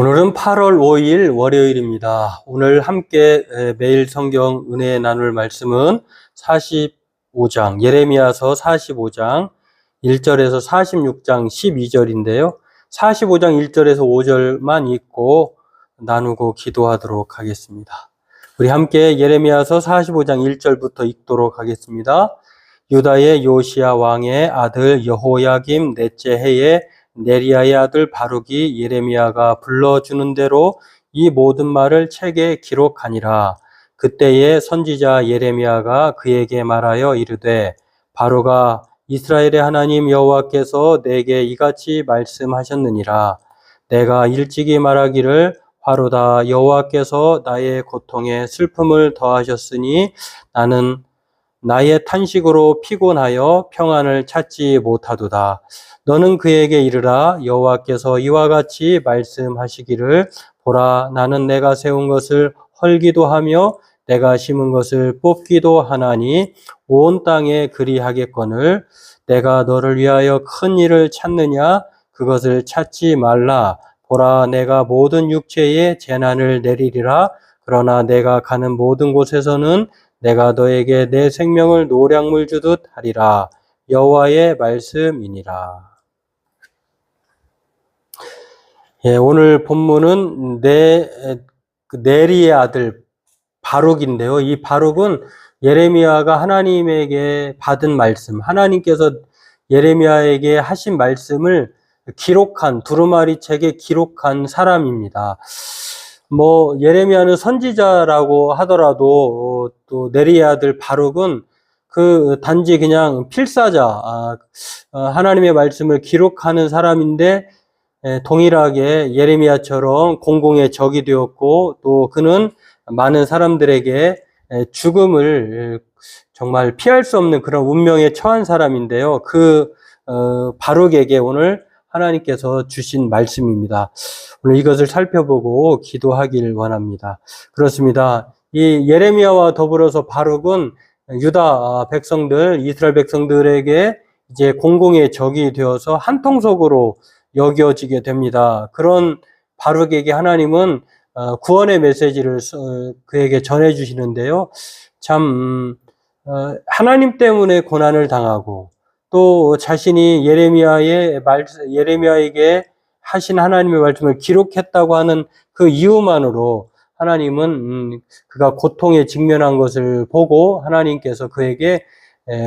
오늘은 8월 5일 월요일입니다. 오늘 함께 에, 매일 성경 은혜 나눌 말씀은 45장, 예레미야서 45장 1절에서 46장 12절인데요. 45장 1절에서 5절만 읽고 나누고 기도하도록 하겠습니다. 우리 함께 예레미야서 45장 1절부터 읽도록 하겠습니다. 유다의 요시야 왕의 아들 여호야김 넷째 해에 네리야의 아들 바룩이 예레미야가 불러주는 대로 이 모든 말을 책에 기록하니라. 그때에 선지자 예레미야가 그에게 말하여 이르되 바로가 이스라엘의 하나님 여호와께서 내게 이같이 말씀하셨느니라. 내가 일찍이 말하기를 화로다 여호와께서 나의 고통에 슬픔을 더하셨으니 나는 나의 탄식으로 피곤하여 평안을 찾지 못하도다. 너는 그에게 이르라. 여호와께서 이와 같이 말씀하시기를 보라. 나는 내가 세운 것을 헐기도 하며 내가 심은 것을 뽑기도 하나니 온 땅에 그리하겠거늘 내가 너를 위하여 큰 일을 찾느냐? 그것을 찾지 말라. 보라 내가 모든 육체에 재난을 내리리라. 그러나 내가 가는 모든 곳에서는 내가 너에게 내 생명을 노량물 주듯 하리라 여호와의 말씀이니라. 예, 오늘 본문은 네, 그 네리의 아들 바룩인데요. 이 바룩은 예레미야가 하나님에게 받은 말씀, 하나님께서 예레미야에게 하신 말씀을 기록한 두루마리 책에 기록한 사람입니다. 뭐 예레미야는 선지자라고 하더라도 어, 또 네리의 아들 바룩은 그 단지 그냥 필사자, 아, 어, 하나님의 말씀을 기록하는 사람인데 에, 동일하게 예레미야처럼 공공의 적이 되었고 또 그는 많은 사람들에게 에, 죽음을 정말 피할 수 없는 그런 운명에 처한 사람인데요. 그 어, 바룩에게 오늘 하나님께서 주신 말씀입니다. 오늘 이것을 살펴보고 기도하길 원합니다. 그렇습니다. 이 예레미야와 더불어서 바룩은 유다 백성들, 이스라엘 백성들에게 이제 공공의 적이 되어서 한 통속으로 여겨지게 됩니다. 그런 바룩에게 하나님은 어, 구원의 메시지를 그에게 전해 주시는데요. 참 음, 어, 하나님 때문에 고난을 당하고 또 자신이 예레미야의 말 예레미야에게 하신 하나님의 말씀을 기록했다고 하는 그 이유만으로 하나님은 음, 그가 고통에 직면한 것을 보고 하나님께서 그에게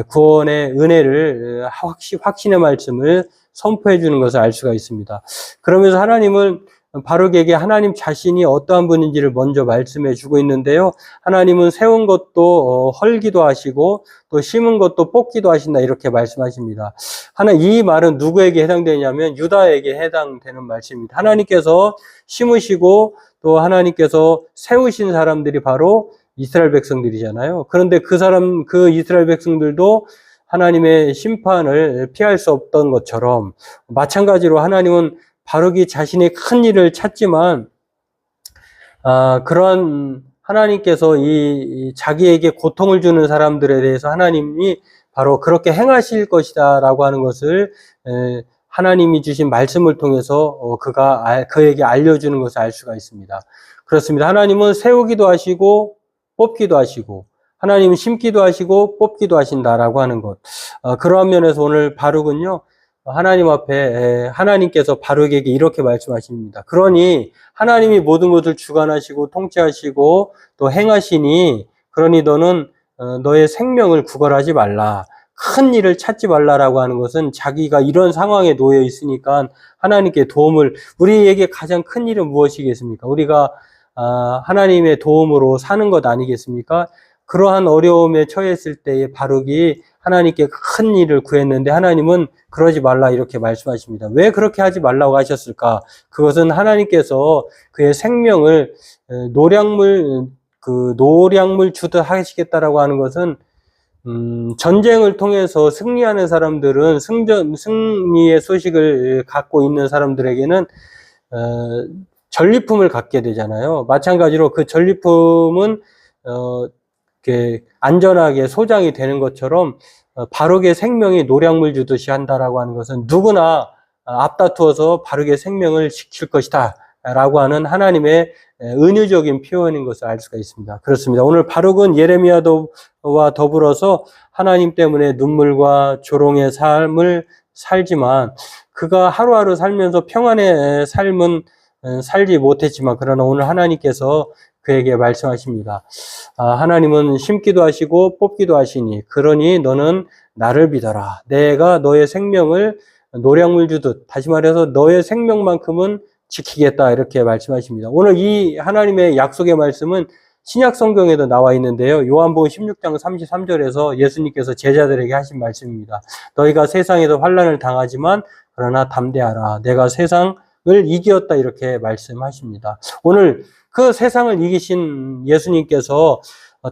구원의 은혜를 확신, 확신의 말씀을 선포해 주는 것을 알 수가 있습니다. 그러면서 하나님은 바룩에게 하나님 자신이 어떠한 분인지를 먼저 말씀해 주고 있는데요. 하나님은 세운 것도 어, 헐기도 하시고 또 심은 것도 뽑기도 하신다 이렇게 말씀하십니다. 하나 이 말은 누구에게 해당되냐면 유다에게 해당되는 말씀입니다. 하나님께서 심으시고 또 하나님께서 세우신 사람들이 바로 이스라엘 백성들이잖아요. 그런데 그 사람 그 이스라엘 백성들도 하나님의 심판을 피할 수 없던 것처럼 마찬가지로 하나님은 바룩이 자신의 큰 일을 찾지만 아, 그런 하나님께서 이 자기에게 고통을 주는 사람들에 대해서 하나님이 바로 그렇게 행하실 것이다라고 하는 것을 에, 하나님이 주신 말씀을 통해서 어, 그가 알, 그에게 알려주는 것을 알 수가 있습니다. 그렇습니다. 하나님은 세우기도 하시고 뽑기도 하시고 하나님은 심기도 하시고 뽑기도 하신다라고 하는 것. 어, 그러한 면에서 오늘 바룩은요. 하나님 앞에 하나님께서 바룩에게 이렇게 말씀하십니다. 그러니 하나님이 모든 것을 주관하시고 통치하시고 또 행하시니 그러니 너는 어, 너의 생명을 구걸하지 말라. 큰 일을 찾지 말라라고 하는 것은 자기가 이런 상황에 놓여 있으니까 하나님께 도움을 우리에게 가장 큰 일은 무엇이겠습니까? 우리가 아, 하나님의 도움으로 사는 것 아니겠습니까? 그러한 어려움에 처했을 때에 바룩이 하나님께 큰 일을 구했는데 하나님은 그러지 말라 이렇게 말씀하십니다. 왜 그렇게 하지 말라고 하셨을까? 그것은 하나님께서 그의 생명을 노량물 그 노량물 주듯 하시겠다라고 하는 것은 음, 전쟁을 통해서 승리하는 사람들은 승전 승리의 소식을 갖고 있는 사람들에게는 어, 전리품을 갖게 되잖아요. 마찬가지로 그 전리품은 어, 안전하게 소장이 되는 것처럼 어, 바르게 생명이 노량물 주듯이 한다라고 하는 것은 누구나 앞다투어서 바르게 생명을 지킬 것이다 라고 하는 하나님의 은유적인 표현인 것을 알 수가 있습니다. 그렇습니다. 오늘 바룩은 예레미야와 더불어서 하나님 때문에 눈물과 조롱의 삶을 살지만 그가 하루하루 살면서 평안의 삶은 살지 못했지만 그러나 오늘 하나님께서 그에게 말씀하십니다. 아, 하나님은 심기도 하시고 뽑기도 하시니 그러니 너는 나를 믿어라. 내가 너의 생명을 노량물 주듯 다시 말해서 너의 생명만큼은 지키겠다 이렇게 말씀하십니다. 오늘 이 하나님의 약속의 말씀은 신약 성경에도 나와 있는데요. 요한복음 16장 33절에서 예수님께서 제자들에게 하신 말씀입니다. 너희가 세상에도 환란을 당하지만 그러나 담대하라. 내가 세상을 이기었다 이렇게 말씀하십니다. 오늘 그 세상을 이기신 예수님께서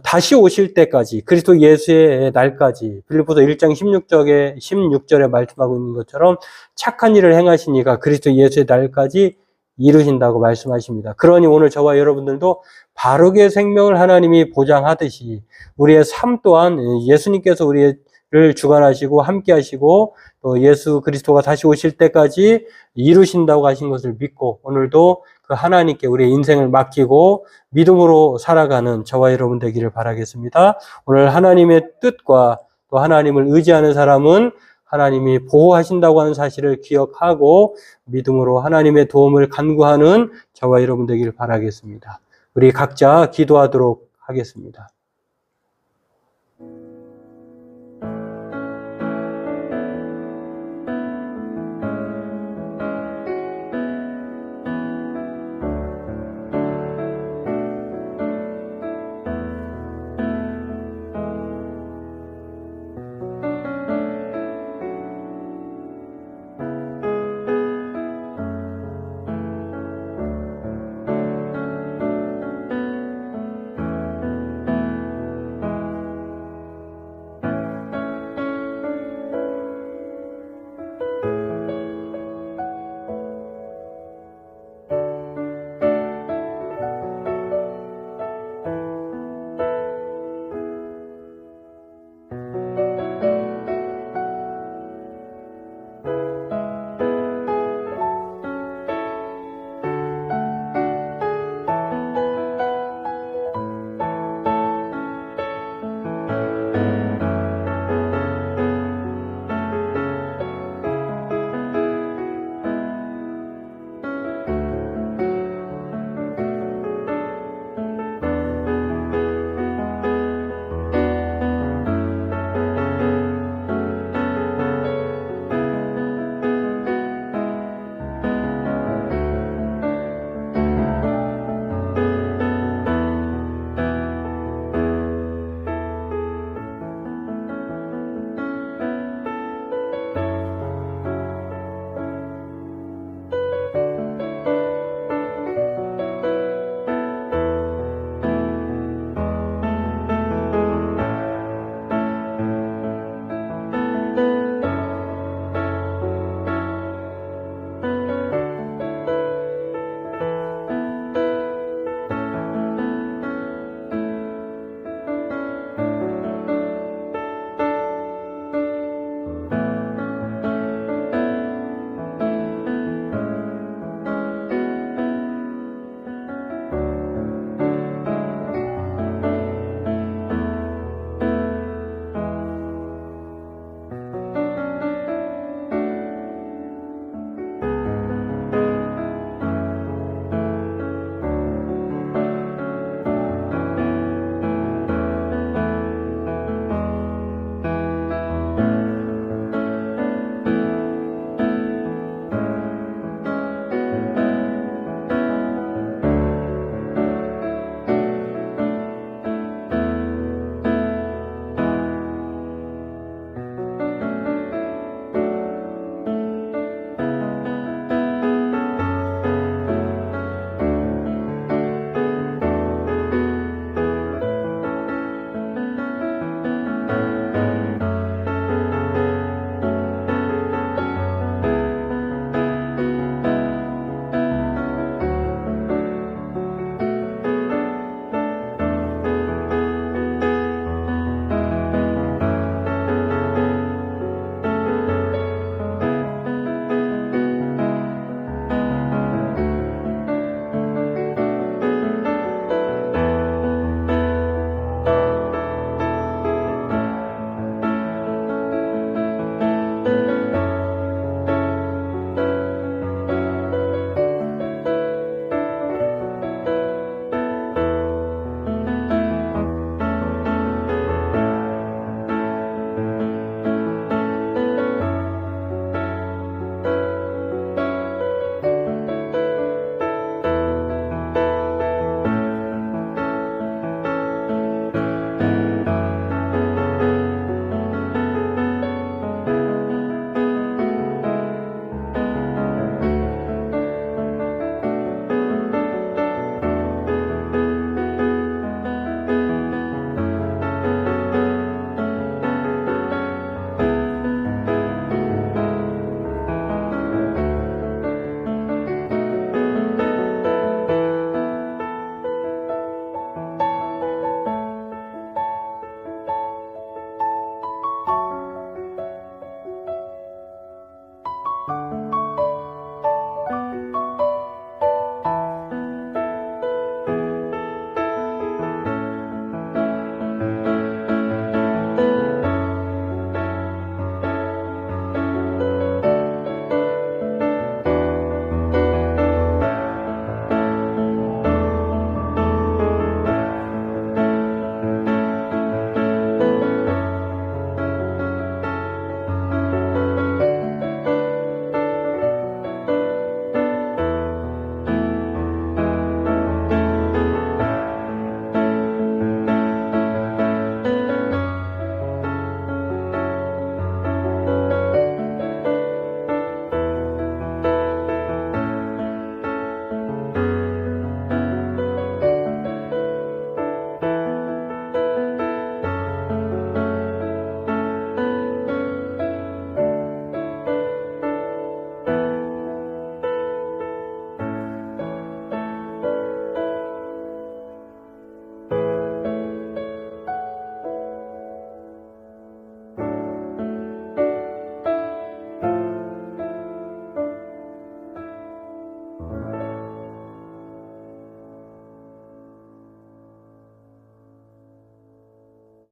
다시 오실 때까지 그리스도 예수의 날까지 빌립보서 1장 16절에 16절에 말씀하고 있는 것처럼 착한 일을 행하시니까 그리스도 예수의 날까지 이루신다고 말씀하십니다. 그러니 오늘 저와 여러분들도 바르게 생명을 하나님이 보장하듯이 우리의 삶 또한 예수님께서 우리를 주관하시고 함께 하시고 또 예수 그리스도가 다시 오실 때까지 이루신다고 하신 것을 믿고 오늘도 그 하나님께 우리의 인생을 맡기고 믿음으로 살아가는 저와 여러분 되기를 바라겠습니다. 오늘 하나님의 뜻과 또 하나님을 의지하는 사람은 하나님이 보호하신다고 하는 사실을 기억하고 믿음으로 하나님의 도움을 간구하는 저와 여러분 되기를 바라겠습니다. 우리 각자 기도하도록 하겠습니다.